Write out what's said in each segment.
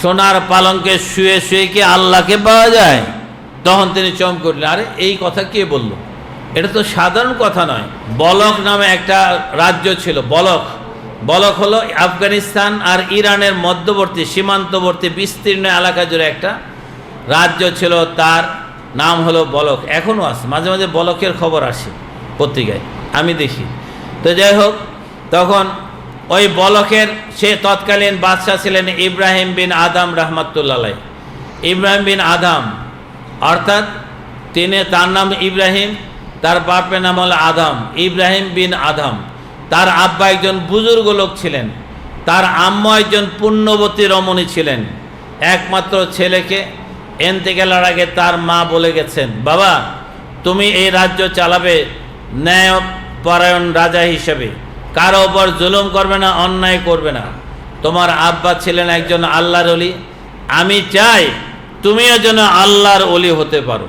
সোনার পালঙ্কে শুয়ে শুয়ে কি আল্লাহকে পাওয়া যায়? তখন তিনি চমকে উঠলেন আরে, এই কথা কে বলল? এটা তো সাধারণ কথা নয়। বলক নামে একটা রাজ্য ছিল, বলক। বলক হলো আফগানিস্তান আর ইরানের মধ্যবর্তী, সীমান্তবর্তী, বিস্তীর্ণ এলাকা জুড়ে একটা রাজ্য ছিল, তার নাম হলো বলক। এখনও আছে, মাঝে মাঝে বলকের খবর আসে পত্রিকায়, আমি দেখি। তো যাই হোক, তখন ওই বলকের সে তৎকালীন বাদশাহ ছিলেন ইব্রাহিম বিন আদাম রহমতুল্লাহ ইব্রাহিম বিন আদাম, অর্থাৎ তিনি তার নাম ইব্রাহিম, তার বাপের নাম হল আদাম, ইব্রাহিম বিন আদাম। তার আব্বা একজন বুজুর্গ লোক ছিলেন, তার আম্মা একজন পুণ্যবতী রমণী ছিলেন। একমাত্র ছেলেকে এনতেগেলার আগে তার মা বলে গেছেন, বাবা, তুমি এই রাজ্য চালাবে ন্যায়পরায়ণ রাজা হিসেবে। কারও ওপর জুলুম করবে না, অন্যায় করবে না। তোমার আব্বা ছিলেন একজন আল্লাহর অলি আমি চাই তুমিও যেন আল্লাহর অলি হতে পারো।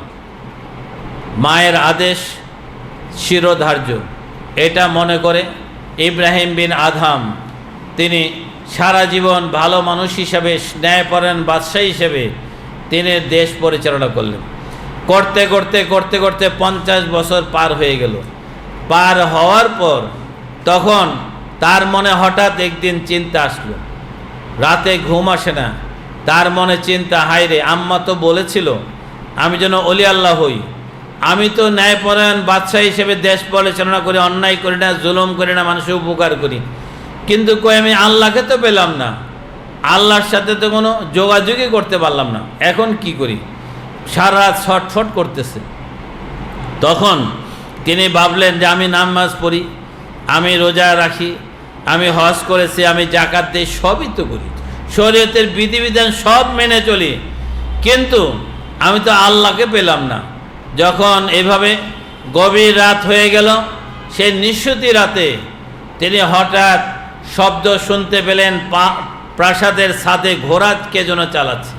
মায়ের আদেশ, শিরোধার্য। এটা মনে করে ইব্রাহিম বিন আধাম তিনি সারা জীবন ভালো মানুষ হিসাবে, ন্যায়পরায়ণ বাদশাহ হিসেবে তিনি দেশ পরিচালনা করলেন। করতে করতে করতে করতে পঞ্চাশ বছর পার হয়ে গেল। পার হওয়ার পর তখন তার মনে হঠাৎ একদিন চিন্তা আসলো। রাতে ঘুম আসে না। তার মনে চিন্তা, হায় রে, আম্মা তো বলেছিল, আমি যেন অলি আল্লাহ হই। আমি তো ন্যায়পরায়ণ বাদশাহ হিসেবে দেশ পরিচালনা করি, অন্যায় করি না, জুলুম করি না, মানুষের উপকার করি। কিন্তু কই, আমি আল্লাহকে তো পেলাম না। আল্লাহর সাথে তো কোনো যোগাযোগই করতে পারলাম না। এখন কি করি? সারা ছটফট করতেছে। তখন তিনি ভাবলেন যে আমি নামাজ পড়ি আমি রোজা রাখি, আমি হজ করেছি, আমি জাকাত দিই, সবই তো করি। শরীয়তের বিধিবিধান সব মেনে চলি। কিন্তু আমি তো আল্লাহকে পেলাম না। যখন এভাবে গভীর রাত হয়ে গেল, সে নিঃসতি রাতে তিনি হঠাৎ শব্দ শুনতে পেলেন প্রাসাদের সাথে ঘোড়া কে যেন চালাচ্ছে।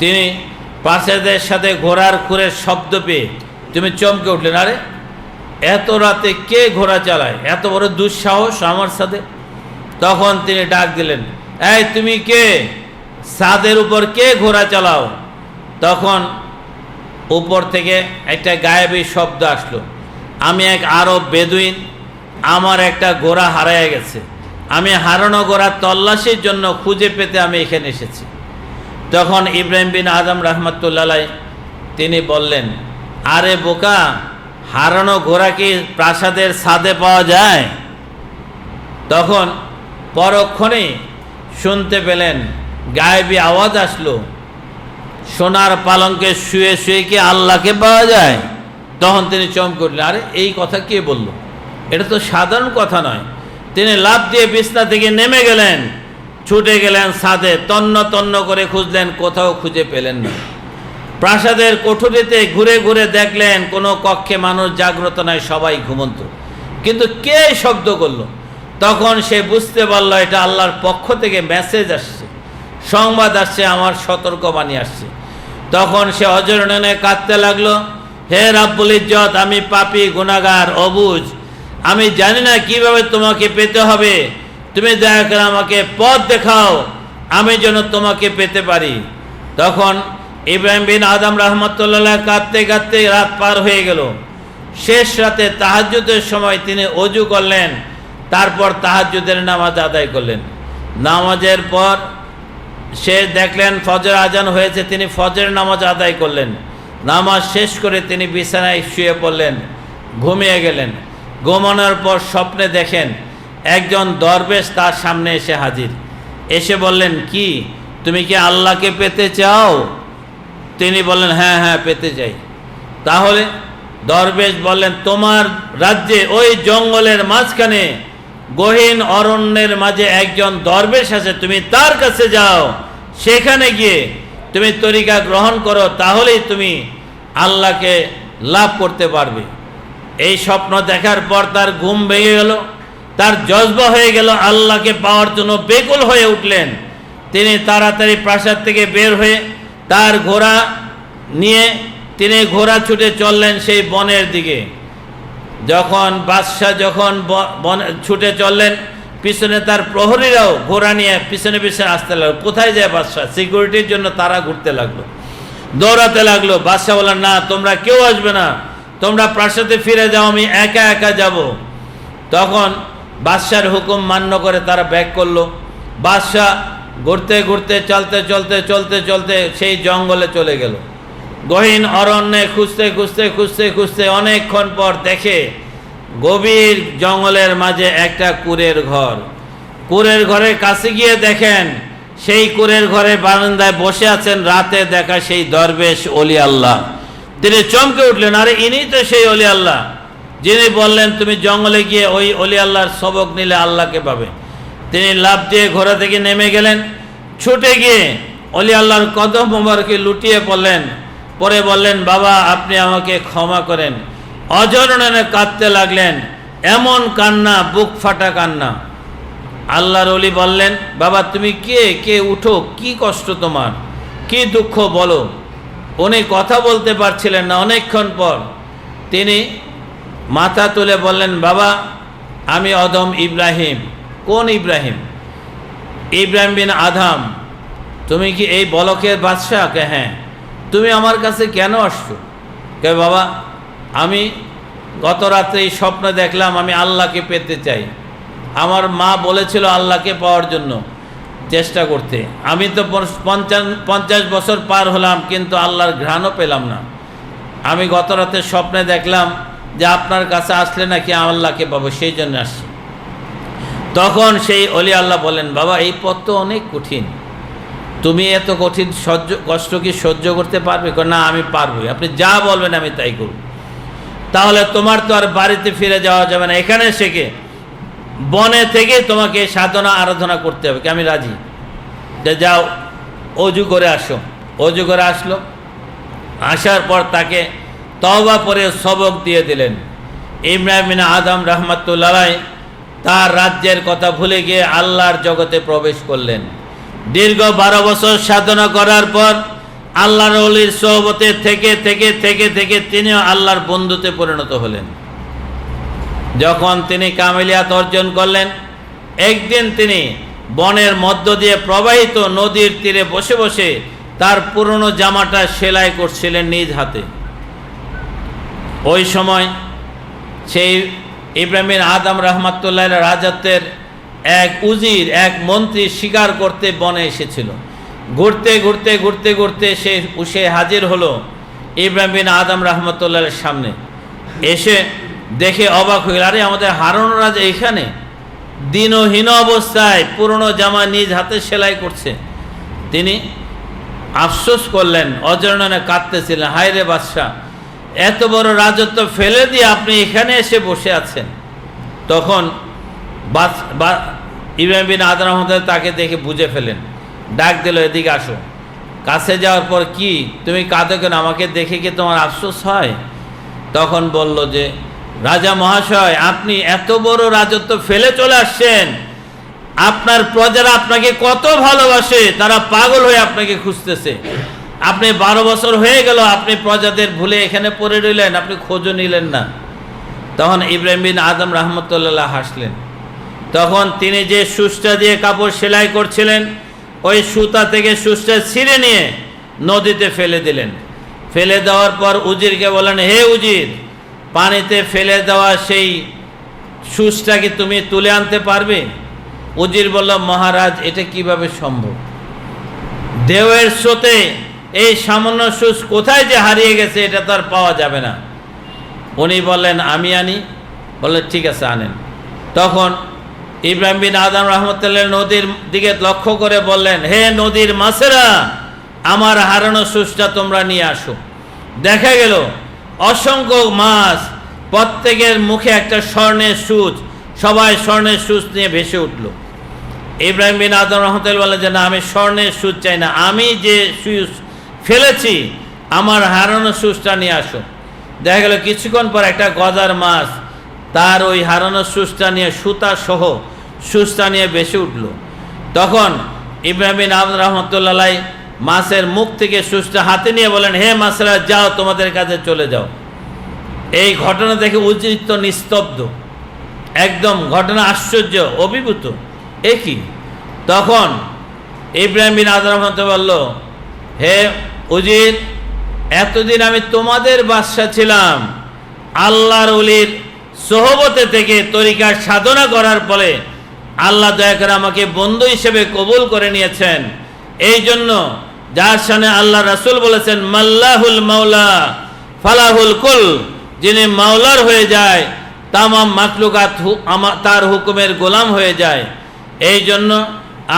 তিনি প্রাসাদের সাথে ঘোড়ার খুরের শব্দ পেয়ে, তুমি চমকে উঠলেন, আরে এত রাতে কে ঘোড়া চালায়? এত বড় দুঃসাহস আমার সাথে। তখন তিনি ডাক দিলেন, এই, তুমি কে? সাদের উপর কে ঘোড়া চালাও? তখন উপর থেকে একটা গায়েবী শব্দ আসলো, আমি এক আরব বেদুইন, আমার একটা ঘোড়া হারায় গেছে। আমি হারানো ঘোড়া তল্লাশির জন্য খুঁজে পেতে আমি এখানে এসেছি। তখন ইব্রাহিম বিন আজম রহমতুল্লাহ তিনি বললেন, আরে বোকা হারানো ঘোড়া কি প্রাসাদের ছাদে পাওয়া যায়? তখন পরক্ষণে শুনতে পেলেন, গায়েবী আওয়াজ আসলো, সোনার পালঙ্কে শুয়ে শুয়ে কি আল্লাহকে পাওয়া যায়? তখন তিনি চমকে উঠলেন, আরে এই কথা কে বলল? এটা তো সাধারণ কথা নয়। তিনি লাভ দিয়ে বিছনা থেকে নেমে গেলেন, ছুটে গেলেন ছাদে, তন্ন তন্ন করে খুঁজলেন, কোথাও খুঁজে পেলেন না। প্রাসাদের কোঠরিতে ঘুরে ঘুরে দেখলেন, কোনো কক্ষে মানুষ জাগ্রত নয় সবাই ঘুমন্ত। কিন্তু কে শব্দ করল? তখন সে বুঝতে পারল, এটা আল্লাহর পক্ষ থেকে মেসেজ আসছে। সংবাদ আসছে, আমার সতর্কবাণী আসছে। তখন সে অজরণনে কাঁদতে লাগল, হে রাব্বুল ইজ্জত, আমি পাপি গুনাগার অবুজ। আমি জানি না কীভাবে তোমাকে পেতে হবে। তুমি দয়া করে আমাকে পথ দেখাও, আমি যেন তোমাকে পেতে পারি। তখন ইব্রাহিম বিন আদম রহমতুল্লাহ কাঁদতে কাঁদতে রাত পার হয়ে গেল। শেষ রাতে তাহাজ্জুদের সময় তিনি অজু করলেন, তারপর তাহাজ্জুদের নামাজ আদায় করলেন। নামাজের পর সে দেখলেন ফজর আজান হয়েছে, তিনি ফজরের নামাজ আদায় করলেন। নামাজ শেষ করে তিনি বিছানায় শুয়ে পড়লেন, ঘুমিয়ে গেলেন। ঘুমানোর পর স্বপ্নে দেখেন, একজন দরবেশ তার সামনে এসে হাজির। এসে বললেন, কি, তুমি কি আল্লাহকে পেতে চাও? তিনি বললেন হ্যাঁ হ্যাঁ পেতে চাই। তাহলে দরবেশ বললেন, তোমার রাজ্যে ওই জঙ্গলের মাঝখানে গহীন অরণ্যের মাঝে একজন দরবেশ আছে, তুমি তার কাছে যাও, সেখানে গিয়ে তুমি তরিকা গ্রহণ করো, তাহলেই তুমি আল্লাহকে লাভ করতে পারবে। এই স্বপ্ন দেখার পর তার ঘুম ভেঙে গেল, তার জজবা হয়ে গেল, আল্লাহকে পাওয়ার জন্য বেকুল হয়ে উঠলেন। তিনি তাড়াতাড়ি প্রাসাদ থেকে বের হয়ে তার ঘোড়া নিয়ে তিনি ঘোড়া ছুটে চললেন সেই বনের দিকে। যখন বাদশাহ যখন বন, ছুটে চললেন, পিছনে তার প্রহরীরাও ঘোড়া নিয়ে পিছনে পিছনে আসতে লাগল। কোথায় যায় বাদশাহ? সিকিউরিটির জন্য তারা ঘুরতে লাগল। দৌড়াতে লাগল। বাদশাহ বললেন না, তোমরা কেউ আসবে না। তোমরা প্রাসাদে ফিরে যাও, আমি একা একা যাব। তখন বাদশার হুকুম মান্য করে তারা ব্যাক করল। বাদশাহ ঘুরতে ঘুরতে, চলতে চলতে চলতে চলতে সেই জঙ্গলে চলে গেল। গহীন অরণ্যে খুঁজতে খুঁজতে খুঁজতে খুঁজতে অনেকক্ষণ পর দেখে গভীর জঙ্গলের মাঝে একটা কুরের ঘর। কুরের ঘরের কাছে গিয়ে দেখেন, সেই কুরের ঘরে বারান্দায় বসে আছেন রাতে দেখা সেই দরবেশ অলি আল্লাহ। তিনি চমকে উঠলেন, আরে ইনি তো সেই অলি আল্লাহ। যিনি বললেন, তুমি জঙ্গলে গিয়ে ওই অলি আল্লাহর সবক নিলে আল্লাহকে পাবে। তিনি লাভ দিয়ে ঘোড়া থেকে নেমে গেলেন। ছুটে গিয়ে অলি আল্লাহর কদম মোবারকে লুটিয়ে পড়লেন। পরে বললেন, বাবা, আপনি আমাকে ক্ষমা করেন। অজরণে কাঁদতে লাগলেন। এমন কান্না, বুক ফাটা কান্না। আল্লাহর অলি বললেন, বাবা, তুমি কে? কে? উঠো, কি কষ্ট তোমার? কি দুঃখ বলো? উনি কথা বলতে পারছিলেন না অনেকক্ষণ পর। তিনি মাথা তুলে বললেন, বাবা, আমি অদম ইব্রাহিম। কোন ইব্রাহিম? ইব্রাহিম বিন আধাম তুমি কি এই বলকের বাদশাহ কে হ্যাঁ। তুমি আমার কাছে কেন আসছো? কে বাবা, আমি গত রাত্রে এই স্বপ্ন দেখলাম, আমি আল্লাহকে পেতে চাই। আমার মা বলেছিল আল্লাহকে পাওয়ার জন্য চেষ্টা করতে। আমি তো পঞ্চাশ পঞ্চাশ বছর পার হলাম, কিন্তু আল্লাহর ঘ্রাণও পেলাম না। আমি গত রাতে স্বপ্নে দেখলাম যে আপনার কাছে আসলে নাকি আল্লাহকে পাবো, সেই জন্য আসছি। তখন সেই অলি আল্লাহ বলেন বাবা, এই পথ তো অনেক কঠিন। তুমি এত কঠিন সহ্য, কষ্ট কি সহ্য করতে পারবে? না, আমি পারব আপনি যা বলবেন আমি তাই করব। তাহলে তোমার তো আর বাড়িতে ফিরে যাওয়া যাবে না। এখানে শেখে বনে থেকে তোমাকে সাধনা, আরাধনা করতে হবে। কি, আমি রাজি? যে যাও, অজু করে আসো। অজু করে আসলো। আসার পর তাকে তওবা পরে সবক দিয়ে দিলেন। বিন আদম রহমতুল্লাহ তার রাজ্যের কথা ভুলে গিয়ে আল্লাহর জগতে প্রবেশ করলেন। দীর্ঘ বারো বছর সাধনা করার পর আল্লাহর অলির সহবতে থেকে থেকে থেকে থেকে তিনিও আল্লাহর বন্ধুতে পরিণত হলেন। যখন তিনি কামেলিয়াত অর্জন করলেন, একদিন তিনি বনের মধ্য দিয়ে প্রবাহিত নদীর তীরে বসে বসে তার পুরনো জামাটা সেলাই করছিলেন নিজ হাতে। ওই সময় সেই ইব্রাহিম আদম রহমাতুল্লাহ রাজত্বের এক উজির, এক মন্ত্রী শিকার করতে বনে এসেছিল। ঘুরতে ঘুরতে ঘুরতে ঘুরতে সে সে হাজির হলো ইব্রাহিম আদম রহমতুল্লাহের সামনে। এসে দেখে অবাক গেল, আরে, আমাদের হারুন রাজা এখানে দিনহীন অবস্থায়, পুরনো জামা নিজ হাতে সেলাই করছে। তিনি আফসোস করলেন অজরণনে কাঁদতেছিলেন হায় রে বাদশাহ এত বড় রাজত্ব ফেলে দিয়ে আপনি এখানে এসে বসে আছেন। তখন বাস- বা- ইব্রাহিম বিন রহমতুল্লাহ তাকে দেখে বুঝে ফেলেন। ডাক দিল, এদিকে আসো। কাছে যাওয়ার পর কি? তুমি কাঁদো কেন? আমাকে দেখে কি তোমার আফসোস হয়? তখন বলল যে, রাজা মহাশয়, আপনি এত বড় রাজত্ব ফেলে চলে আসছেন। আপনার প্রজারা আপনাকে কত ভালোবাসে, তারা পাগল হয়ে আপনাকে খুঁজতেছে। আপনি বারো বছর হয়ে গেল, আপনি প্রজাদের ভুলে এখানে পড়ে রইলেন, আপনি খোঁজও নিলেন না। তখন ইব্রাহিম বিন আদম রহমতুল্লাহ হাসলেন। তখন তিনি যে সুসটা দিয়ে কাপড় সেলাই করছিলেন, ওই সুতা থেকে সুসটা ছিঁড়ে নিয়ে নদীতে ফেলে দিলেন। ফেলে দেওয়ার পর উজিরকে বলেন হে উজির, পানিতে ফেলে দেওয়া সেই সুসটাকে তুমি তুলে আনতে পারবে? উজির বলল, মহারাজ, এটা কীভাবে সম্ভব? দেওয়ের স্রোতে এই সামান্য সুস কোথায় যে হারিয়ে গেছে, এটা তো আর পাওয়া যাবে না। উনি বললেন, আমি আনি। বললেন, ঠিক আছে, আনেন। তখন ইব্রাহিম বিন আদম রহমতুল্লাহ নদীর দিকে লক্ষ্য করে বললেন, হে নদীর মাছেরা, আমার হারানো সুসটা তোমরা নিয়ে আসো। দেখা গেল, অসংখ্য মাছ, প্রত্যেকের মুখে একটা স্বর্ণের সুচ, সবাই স্বর্ণের সুচ নিয়ে ভেসে উঠল। ইব্রাহিম বিন আদম রহমতুল্লাহ বলেন যে, না, আমি স্বর্ণের সুচ চাই না। আমি যে সুচ ফেলেছি, আমার হারানো সুচটা নিয়ে আসো। দেখা গেল কিছুক্ষণ পর একটা গজার মাছ, তার ওই হারানো সুচটা নিয়ে সুতা সহ সুচটা নিয়ে বেশি উঠল। তখন ইব্রাহিম আবদ রহমতুল্লাহ মাছের মুখ থেকে সুচটা হাতে নিয়ে বলেন, হে মাছেরা, যাও, তোমাদের কাছে চলে যাও। এই ঘটনা দেখে উচিত নিস্তব্ধ, একদম ঘটনা আশ্চর্য, অভিভূত। এ কি? তখন ইব্রাহিম বিন আদম রহমত বলল, হে উজির, এতদিন আমি তোমাদের বাদশা ছিলাম। আল্লাহর উলির সোহবতে থেকে তরিকার সাধনা করার ফলে আল্লাহ দয়া করে আমাকে বন্ধু হিসেবে কবুল করে নিয়েছেন। এই জন্য যার সামনে আল্লাহ রাসূল বলেছেন, মাল্লাহুল মাওলা, ফালাহুল কুল যিনি মাওলার হয়ে যায়, তামাম মাকলুকাত তার হুকুমের গোলাম হয়ে যায়। এই জন্য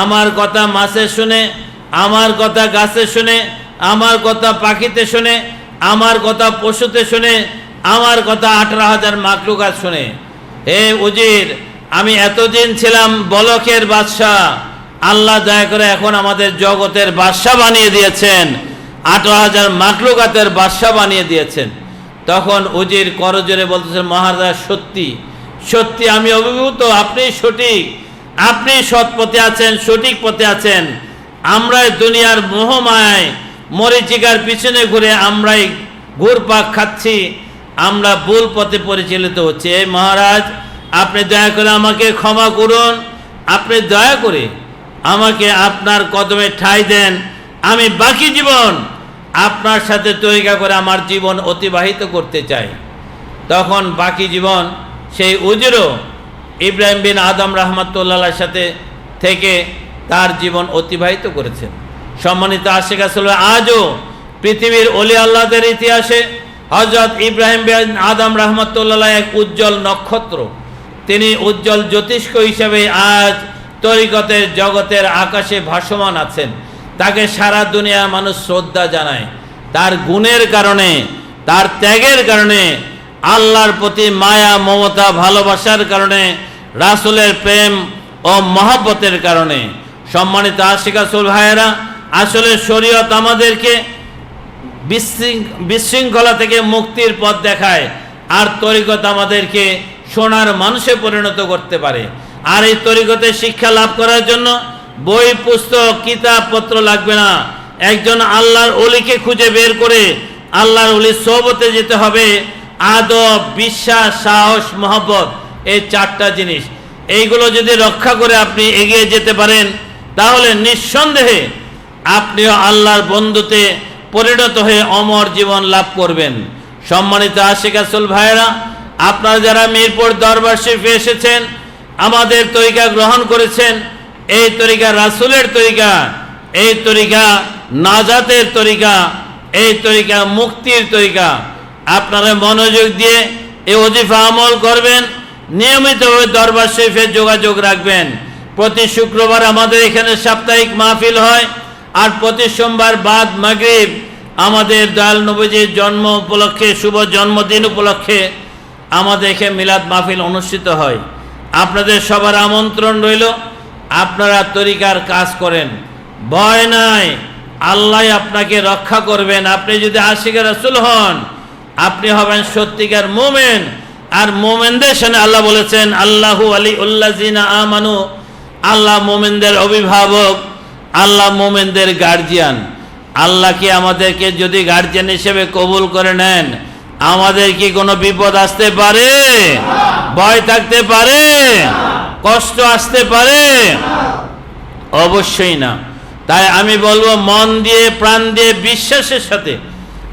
আমার কথা মাছে শুনে, আমার কথা গাছে শুনে আমার কথা পাখিতে শুনে, আমার কথা পশুতে শুনে, আমার কথা আঠারো হাজার মাকলুকাত শুনে। হে উজির, আমি এতদিন ছিলাম বলকের বাদশাহ। আল্লাহ দয়া করে এখন আমাদের জগতের বাদশাহ বানিয়ে দিয়েছেন। আঠারো হাজার মাকলুকাতের বাদশাহ বানিয়ে দিয়েছেন। তখন উজির করজোরে বলতেছেন মহারাজ, সত্যি সত্যি আমি অভিভূত, আপনি সঠিক, আপনি সৎ পথে আছেন, সঠিক পথে আছেন। আমরাই দুনিয়ার মোহমায় মরিচিকার পিছনে ঘুরে আমরাই ঘুরপাক খাচ্ছি, আমরা ভুল পথে পরিচালিত হচ্ছে। এই মহারাজ, আপনি দয়া করে আমাকে ক্ষমা করুন। আপনি দয়া করে আমাকে আপনার কদমে ঠাঁই দেন। আমি বাকি জীবন আপনার সাথে তৈরি করে আমার জীবন অতিবাহিত করতে চাই। তখন বাকি জীবন সেই উজিরও ইব্রাহিম বিন আদম রহমতুল্লাহর সাথে থেকে তার জীবন অতিবাহিত করেছেন। সম্মানিত আশেখ আসলে আজও পৃথিবীর অলি আল্লাহদের ইতিহাসে হজরত ইব্রাহিম বিন আদম রহমতুল্লাহ এক উজ্জ্বল নক্ষত্র। তিনি উজ্জ্বল জ্যোতিষ্ক হিসেবে আজ তরিকতের জগতের আকাশে ভাসমান আছেন। তাকে সারা দুনিয়ার মানুষ শ্রদ্ধা জানায়। তার গুণের কারণে, তার ত্যাগের কারণে, আল্লাহর প্রতি মায়া, মমতা, ভালোবাসার কারণে, রাসুলের প্রেম ও মহাব্বতের কারণে। সম্মানিত আশিকাসুল ভাইয়েরা আসলে শরীয়ত আমাদেরকে বিশৃঙ্খ- বিশৃঙ্খলা থেকে মুক্তির পথ দেখায়, আর তরিকত আমাদেরকে সোনার মানুষে পরিণত করতে পারে। আর এই তরিকতে শিক্ষা লাভ করার জন্য বই, পুস্তক কিতাবপত্র লাগবে না। একজন আল্লাহর অলিকে খুঁজে বের করে আল্লাহর অলির সোহবতে যেতে হবে। আদব, বিশ্বাস, সাহস, মহব্বত, এই চারটা জিনিস। এইগুলো যদি রক্ষা করে আপনি এগিয়ে যেতে পারেন, তাহলে নিঃসন্দেহে আপনিও আল্লাহর বন্ধুতে পরিণত হয়ে অমর জীবন লাভ করবেন। সম্মানিত আশিক আসল ভাইয়েরা, আপনারা যারা মিরপুর দরবার শরীফে এসেছেন, আমাদের তরিকা গ্রহণ করেছেন, এই তরিকা রাসুলের তরিকা, এই তরিকা নাজাতের তরিকা, এই তরিকা মুক্তির তরিকা, আপনারা মনোযোগ দিয়ে এই অজিফা আমল করবেন, নিয়মিতভাবে দরবার শরীফে যোগাযোগ রাখবেন। প্রতি শুক্রবার আমাদের এখানে সাপ্তাহিক মাহফিল হয়। আর প্রতি সোমবার বাদ মাগরিব আমাদের দয়াল নবীজির জন্ম উপলক্ষে, শুভ জন্মদিন উপলক্ষে আমাদের এখানে মিলাদ মাহফিল অনুষ্ঠিত হয়। আপনাদের সবার আমন্ত্রণ রইল। আপনারা তরিকার কাজ করেন। ভয় নাই। আল্লাহ আপনাকে রক্ষা করবেন। আপনি যদি আশিকের রাসূল হন, আপনি হবেন সত্যিকার মোমেন। আর মোমেনদের সামনে আল্লাহ বলেছেন, আল্লাহু আলী উল্লাজিনা আমানু। আল্লাহ মোমেনদের অভিভাবক। আল্লাহ মোমেনদের গার্জিয়ান আল্লাহ কি আমাদেরকে যদি গার্জিয়ান হিসেবে কবুল করে নেন, আমাদের কি কোনো বিপদ আসতে পারে? ভয় থাকতে পারে? কষ্ট আসতে পারে? অবশ্যই না। তাই আমি বলব, মন দিয়ে, প্রাণ দিয়ে, বিশ্বাসের সাথে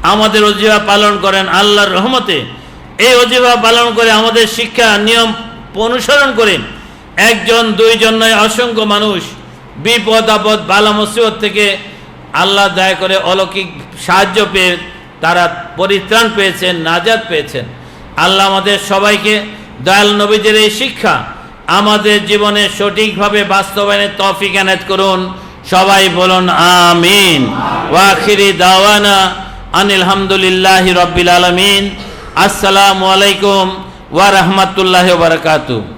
আমাদের অজিবা পালন করেন আল্লাহর রহমতে। এই অজিবা পালন করে আমাদের শিক্ষা নিয়ম অনুসরণ করে একজন, দুইজন নয়, অসংখ্য মানুষ বিপদ আপদ, বালা মুসিবত থেকে আল্লাহ দয়া করে অলৌকিক সাহায্য পেয়ে তারা পরিত্রাণ পেয়েছেন নাজাদ পেয়েছেন। আল্লাহ আমাদের সবাইকে দয়াল নবীদের এই শিক্ষা আমাদের জীবনে সঠিকভাবে বাস্তবায়নের তৌফিক এনায়েত করুন। সবাই বলুন আমিন। ওয়াখিরি দাওয়ানা আনিল হামদুলিল্লাহি রব্বিল আলামিন। আসসালামু আলাইকুম ওয়া বারাকাতুহু।